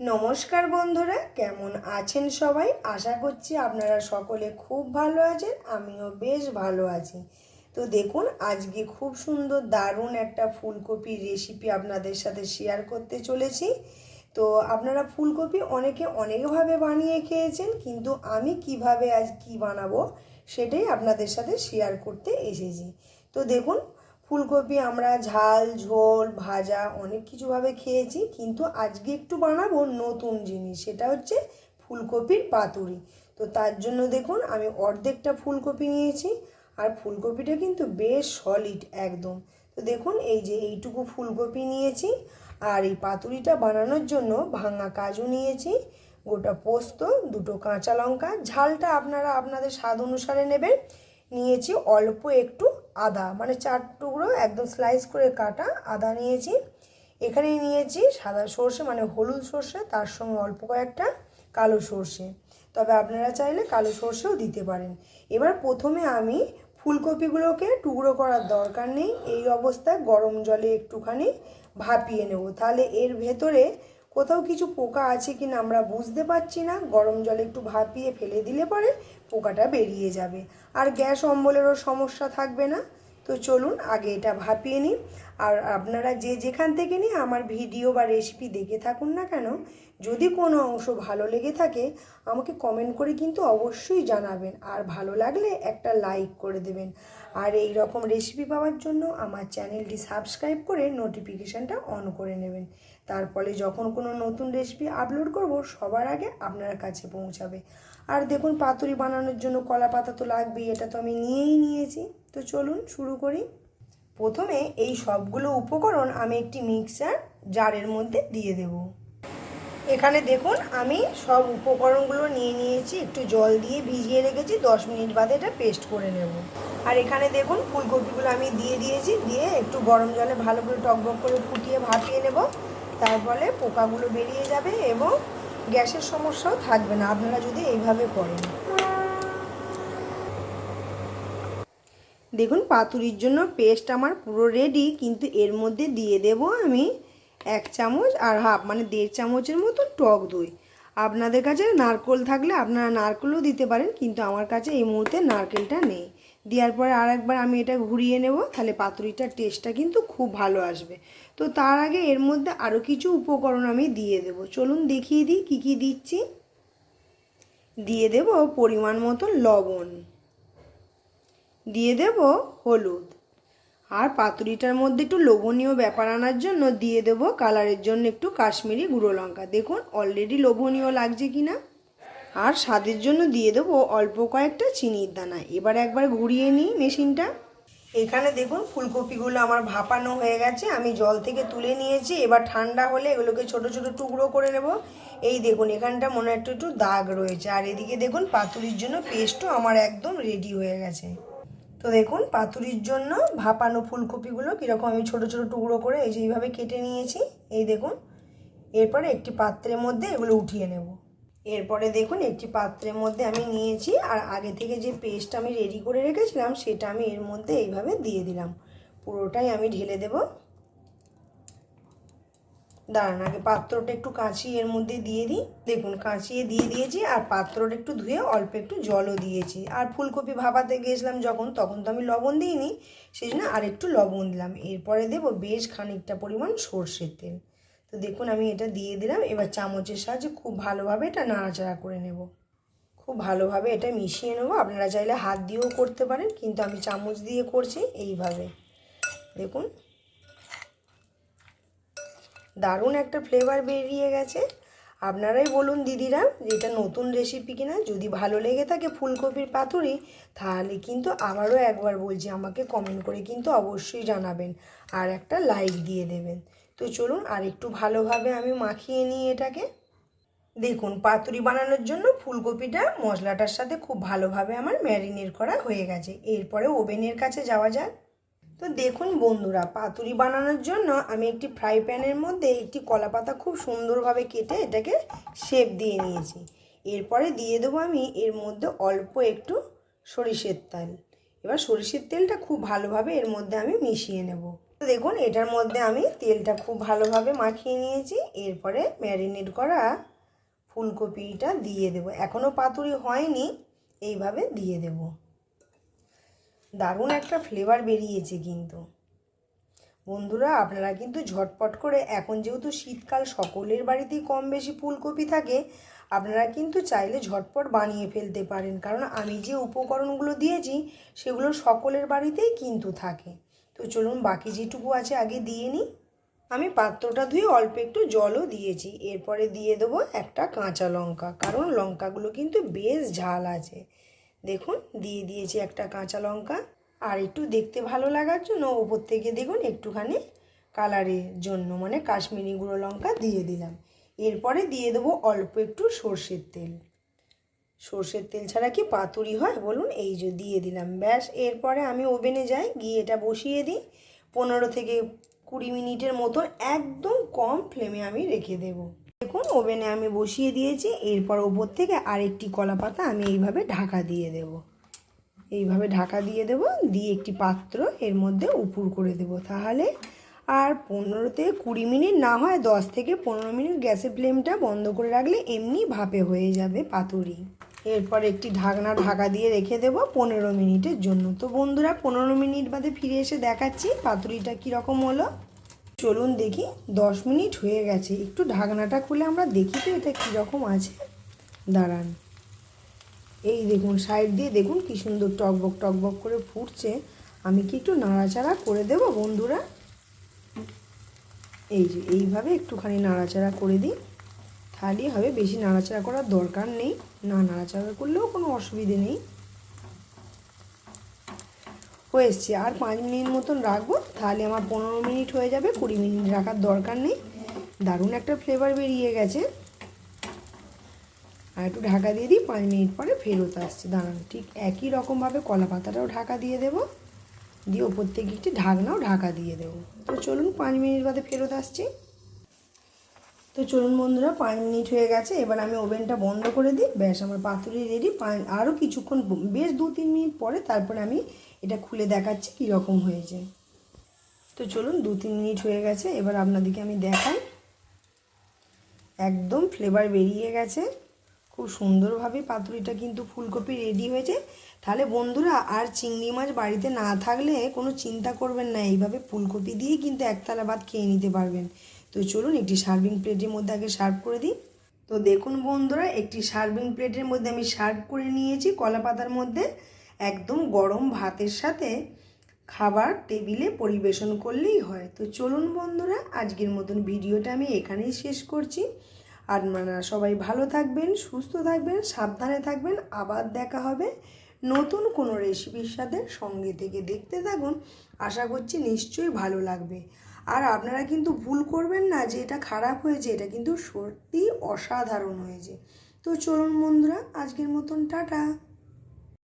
নমস্কার বন্ধুরা, কেমন আছেন সবাই? আশা করছি আপনারা সকলে খুব ভালো আছেন, আমিও বেশ ভালো আছি। তো দেখুন, আজকে খুব সুন্দর দারুণ একটা ফুলকপির রেসিপি আপনাদের সাথে শেয়ার করতে চলেছি। তো আপনারা ফুলকপি অনেকে অনেকভাবে বানিয়ে খেয়েছেন, কিন্তু আমি কীভাবে আজ কি বানাবো সেটাই আপনাদের সাথে শেয়ার করতে এসেছি। তো দেখুন ফুলকপি, আমরা ঝাল, ঝোল, ভাজা অনেক কিছুভাবে খেয়েছি, কিন্তু আজকে একটু বানাবো নতুন জিনিস, সেটা হচ্ছে ফুলকপির পাতুরি। তো তার জন্য দেখুন, আমি অর্ধেকটা ফুলকপি নিয়েছি, আর ফুলকপিটা কিন্তু বেশ সলিড একদম। তো দেখুন, এই যে এইটুকু ফুলকপি নিয়েছি, আর এই পাতুরিটা বানানোর জন্য ভাঙা কাজু নিয়েছি, গোটা পোস্ত, দুটো কাঁচা লঙ্কা, ঝালটা আপনারা আপনাদের স্বাদ অনুসারে নেবেন। নিয়েছি অল্প একটু আদা মানে চার টুকরো একদম স্লাইস করে কাটা আদা নিয়েছি। এখানে নিয়েছি সাদা সর্ষে মানে হলুদ সর্ষে, তার সঙ্গে অল্প কয়েকটা কালো সর্ষে। তবে আপনারা চাইলে কালো সর্ষেও দিতে পারেন। এবার প্রথমে আমি ফুলকপিগুলোকে টুকরো করার দরকার নেই। এই অবস্থায় গরম জলে একটুখানি ভাপিয়ে নেব। তাহলে এর ভেতরে কোথাও কিছু পোকা আছে কি না আমরা বুঝতে পারছি না। গরম জলে একটু ভাপিয়ে ফেলে দিলে পরে পোকাটা বেরিয়ে যাবে। আর গ্যাস অম্বলেরও সমস্যা থাকবে না। তো চলুন আগে এটা ভাপিয়ে নিই। আর আপনারা যে যেখান থেকে নিয়ে আমার ভিডিও বা রেসিপি দেখে থাকুন না কেন, যদি কোনো অংশ ভালো লেগে থাকে, আমাকে কমেন্ট করে কিন্তু অবশ্যই জানাবেন। আর ভালো লাগলে একটা লাইক করে দেবেন। আর এই রকম রেসিপি পাওয়ার জন্য আমার চ্যানেলটি সাবস্ক্রাইব করে নোটিফিকেশানটা অন করে নেবেন। তার ফলে যখন কোনো নতুন রেসিপি আপলোড করব, সবার আগে আপনার কাছে পৌঁছাবে। আর দেখুন, পাতুরি বানানোর জন্য কলা পাতা তো লাগবেই, এটা তো আমি নিয়েই নিয়েছি। তো চলুন শুরু করি। প্রথমে এই সবগুলো উপকরণ আমি একটি মিক্সার জারের মধ্যে দিয়ে দেব। এখানে দেখুন, আমি সব উপকরণগুলো নিয়ে নিয়েছি, একটু জল দিয়ে ভিজিয়ে রেখেছি, দশ মিনিট বাদে এটা পেস্ট করে নেব। আর এখানে দেখুন, ফুলকপিগুলো আমি দিয়ে দিয়েছি, দিয়ে একটু গরম জলে ভালো করে টকবক করে ফুটিয়ে ভাপিয়ে নেব। তার ফলে পোকাগুলো বেরিয়ে যাবে এবং গ্যাসের সমস্যাও থাকবে না। আপনারা যদি এইভাবে করেন। দেখুন, পাতুরির জন্য পেস্ট আমার পুরো রেডি কিন্তু এর মধ্যে দিয়ে দেব আমি এক চামচ আর হাফ মানে দেড় চামচের মতো টক দই। আপনাদের কাছে নারকোল থাকলে আপনারা নারকেলও দিতে পারেন, কিন্তু আমার কাছে এই মুহূর্তে নারকেলটা নেই। দেওয়ার পরে আর একবার আমি এটা ঘুরিয়ে নেব। তাহলে পাতুরিটার টেস্টটা কিন্তু খুব ভালো আসবে। তো তার আগে এর মধ্যে আরও কিছু উপকরণ আমি দিয়ে দেব। চলুন দেখিয়ে দিই কী কী দিচ্ছি। দিয়ে দেব পরিমাণ মতো লবণ। দিয়ে দেব হলুদ। আর পাতুরিটার মধ্যে একটু লোভনীয় ব্যাপার আনার জন্য দিয়ে দেব কালারের জন্য একটু কাশ্মীরি গুঁড়ো লঙ্কা। দেখুন অলরেডি লোভনীয় লাগছে কি না আর স্বাদের জন্য দিয়ে দেবো অল্প কয়েকটা চিনির দানা। এবার একবার ঘুরিয়ে নিই মেশিনটা। এখানে দেখুন ফুলকপিগুলো আমার ভাপানো হয়ে গেছে, আমি জল থেকে তুলে নিয়েছি। এবার ঠান্ডা হলে এগুলোকে ছোট ছোট টুকরো করে নেব। এই দেখুন, এখানটা মনে একটু একটু দাগ রয়েছে। আর এদিকে দেখুন পাতুরির জন্য পেস্টও আমার একদম রেডি হয়ে গেছে। তো দেখুন পাতুরির জন্য ভাপানো ফুলকপিগুলো কীরকম আমি ছোট ছোট টুকরো করে এই যে এইভাবে কেটে নিয়েছি। এই দেখুন, এরপরে একটি পাত্রের মধ্যে এগুলো উঠিয়ে নেব। এরপরে দেখুন একটি পাত্রের মধ্যে আমি নিয়েছি আর আগে থেকে যে পেস্ট আমি রেডি করে রেখেছিলাম, সেটা আমি এর মধ্যে এইভাবে দিয়ে দিলাম। পুরোটাই আমি ঢেলে দেব। দাঁড়ান, আগে পাত্রটা একটু কাঁচিয়ে এর মধ্যে দিয়ে দিই। দেখুন, কাঁচিয়ে দিয়ে দিয়েছি আর পাত্রটা একটু ধুয়ে অল্প একটু জলও দিয়েছি। আর ফুলকপি ভাপাতে গিয়েছিলাম যখন, তখন তো আমি লবণ দিইনি, সেই জন্য আর একটু লবণ দিলাম। এরপরে দেবো বেশ খানিকটা পরিমাণ সর্ষের তেল। তো দেখুন, আমি এটা দিয়ে দিলাম। এবার চামচের সাহায্যে খুব ভালোভাবে এটা নাড়াচাড়া করে নেব। খুব ভালোভাবে এটা মিশিয়ে নেব। আপনারা চাইলে হাত দিয়েও করতে পারেন, কিন্তু আমি চামচ দিয়ে করছি এইভাবে। দেখুন, দারুণ একটা ফ্লেভার বেরিয়ে গেছে। আপনারাই বলুন দিদিরা এটা নতুন রেসিপি কিনা। যদি ভালো লেগে থাকে ফুলকপির পাতুরি, তাহলে কিন্তু আবারও একবার বলছি, আমাকে কমেন্ট করে কিন্তু অবশ্যই জানাবেন। আর একটা লাইক দিয়ে দেবেন। তো চলুন আর একটু ভালোভাবে আমি মাখিয়ে নিই এটাকে। দেখুন, পাতুরি বানানোর জন্য ফুলকপিটা মশলাটার সাথে খুব ভালোভাবে আমার ম্যারিনেট করা হয়ে গেছে। এরপরে ওভেনের কাছে যাওয়া যাক। তো দেখুন বন্ধুরা, পাতুরি বানানোর জন্য আমি একটি ফ্রাই প্যানের মধ্যে একটি কলা পাতা খুব সুন্দরভাবে কেটে এটাকে শেপ দিয়ে নিয়েছি। এরপরে দিয়ে দেবো আমি এর মধ্যে অল্প একটু সরিষের তেল। এবার সরিষের তেলটা খুব ভালোভাবে এর মধ্যে আমি মিশিয়ে নেব। দেখুন, এটার মধ্যে আমি তেলটা খুব ভালোভাবে মাখিয়ে নিয়েছি। এরপরে ম্যারিনেট করা ফুলকপিটা দিয়ে দেবো। এখনও পাতুরি হয়নি, এইভাবে দিয়ে দেব। দারুণ একটা ফ্লেভার বেরিয়েছে কিন্তু। বন্ধুরা, আপনারা কিন্তু ঝটপট করে, এখন যেহেতু শীতকাল, সকলের বাড়িতেই কম বেশি ফুলকপি থাকে, আপনারা কিন্তু চাইলে ঝটপট বানিয়ে ফেলতে পারেন। কারণ আমি যে উপকরণগুলো দিয়েছি, সেগুলো সকলের বাড়িতেই কিন্তু থাকে। তো চলুন বাকি যেটুকু আছে আগে দিয়ে নিই। আমি পাত্রটা ধুয়ে অল্প একটু জলও দিয়েছি। এরপরে দিয়ে দেবো একটা কাঁচা লঙ্কা। কারণ লঙ্কাগুলো কিন্তু বেশ ঝাল আছে। দেখুন, দিয়ে দিয়েছি একটা কাঁচা লঙ্কা। আর একটু দেখতে ভালো লাগার জন্য ওপর থেকে দেখুন একটুখানি কালারের জন্য। মানে কাশ্মীরি গুঁড়ো লঙ্কা দিয়ে দিলাম। এরপরে দিয়ে দেবো অল্প একটু সর্ষের তেল। সর্ষের তেল ছাড়া কি পাতুরি হয়? বলুন, এই যে দিয়ে দিলাম। ব্যাস, এরপরে আমি ওভেনে যাই, গিয়ে এটা বসিয়ে দিই। পনেরো থেকে কুড়ি মিনিটের মতন একদম কম ফ্লেমে আমি রেখে দেব। দেখুন, ওভেনে আমি বসিয়ে দিয়েছি। এরপর ওপর থেকে আরেকটি কলা পাতা আমি এইভাবে ঢাকা দিয়ে দেব। এইভাবে ঢাকা দিয়ে দেব, দিয়ে একটি পাত্র এর মধ্যে উপুর করে দেব। তাহলে আর পনেরো থেকে কুড়ি মিনিট না হয়, দশ থেকে পনেরো মিনিট গ্যাসের ফ্লেমটা বন্ধ করে রাখলে এমনি ভাপে হয়ে যাবে পাতুরি। এরপর একটি ঢাকনা ঢাকা দিয়ে রেখে দেব পনেরো মিনিটের জন্য। তো বন্ধুরা, পনেরো মিনিট বাদে ফিরে এসে দেখাচ্ছি পাতুরিটা কীরকম হলো। চলুন দেখি, দশ মিনিট হয়ে গেছে। একটু ঢাকনাটা খুলে আমরা দেখি তো এটা কীরকম আছে। দাঁড়ান। এই দেখুন, সাইড দিয়ে দেখুন কী সুন্দর টকবক টকবক করে ফুটছে। আমি কি একটু নাড়াচাড়া করে দেব বন্ধুরা? এই যে, এইভাবে একটুখানি নাড়াচাড়া করে দিই। তাহলেই হবে, বেশি নাড়াচাড়া করার দরকার নেই। না নাড়াচাড়া করলেও কোনো অসুবিধে নেই। হয়ে এসছে। আর পাঁচ মিনিট মতন রাখব, তাহলে আমার পনেরো মিনিট হয়ে যাবে, কুড়ি মিনিট রাখার দরকার নেই। দারুণ একটা ফ্লেভার বেরিয়ে গেছে। আর একটু ঢাকা দিয়ে দিই, পাঁচ মিনিট পরে ফেরত আসছি। দাঁড়ান, ঠিক একই রকমভাবে কলা পাতাটাও ঢাকা দিয়ে দেবো। দিয়ে ওপর থেকে একটি ঢাকনাও ঢাকা দিয়ে দেবো। তো চলুন, পাঁচ মিনিট বাদে ফেরত আসছি। তো চলুন বন্ধুরা, পাঁচ মিনিট হয়ে গেছে, এবার আমি ওভেনটা বন্ধ করে দিই। ব্যাস, আমার পাতুরি রেডি আরও কিছুক্ষণ, বেশ দু তিন মিনিট পরে তারপরে আমি এটা খুলে দেখাচ্ছি কীরকম হয়েছে। তো চলুন, দু তিন মিনিট হয়ে গেছে, এবার আপনাদেরকে আমি দেখাই। একদম ফ্লেভার বেরিয়ে গেছে। খুব সুন্দরভাবে পাতুরিটা কিন্তু ফুলকপি রেডি হয়েছে। তাহলে বন্ধুরা, আর চিংড়ি মাছ বাড়িতে না থাকলে কোনো চিন্তা করবেন না, এইভাবে ফুলকপি দিয়েই কিন্তু একতলা ভাত খেয়ে নিতে পারবেন। তো চলুন একটি সার্ভিং প্লেটের মধ্যে আগে সার্ভ করে দিই। তো দেখুন বন্ধুরা, একটি সার্ভিং প্লেটের মধ্যে আমি সার্ভ করে নিয়েছি কলা পাতার মধ্যে। একদম গরম ভাতের সাথে খাবার টেবিলে পরিবেশন করলেই হয়। তো চলুন বন্ধুরা, আজকের মতন ভিডিওটা আমি এখানেই শেষ করছি। আর আপনারা সবাই ভালো থাকবেন, সুস্থ থাকবেন, সাবধানে থাকবেন। আবার দেখা হবে নতুন কোনো রেসিপির সাথে সঙ্গে থেকে। দেখতে থাকুন, আশা করছি নিশ্চয়ই ভালো লাগবে। আর আপনারা কিন্তু ভুল করবেন না যে এটা খারাপ হয়েছে, এটা কিন্তু সত্যি অসাধারণ হয়েছে। তো চলুন বন্ধুরা, আজকের মতন টাটা।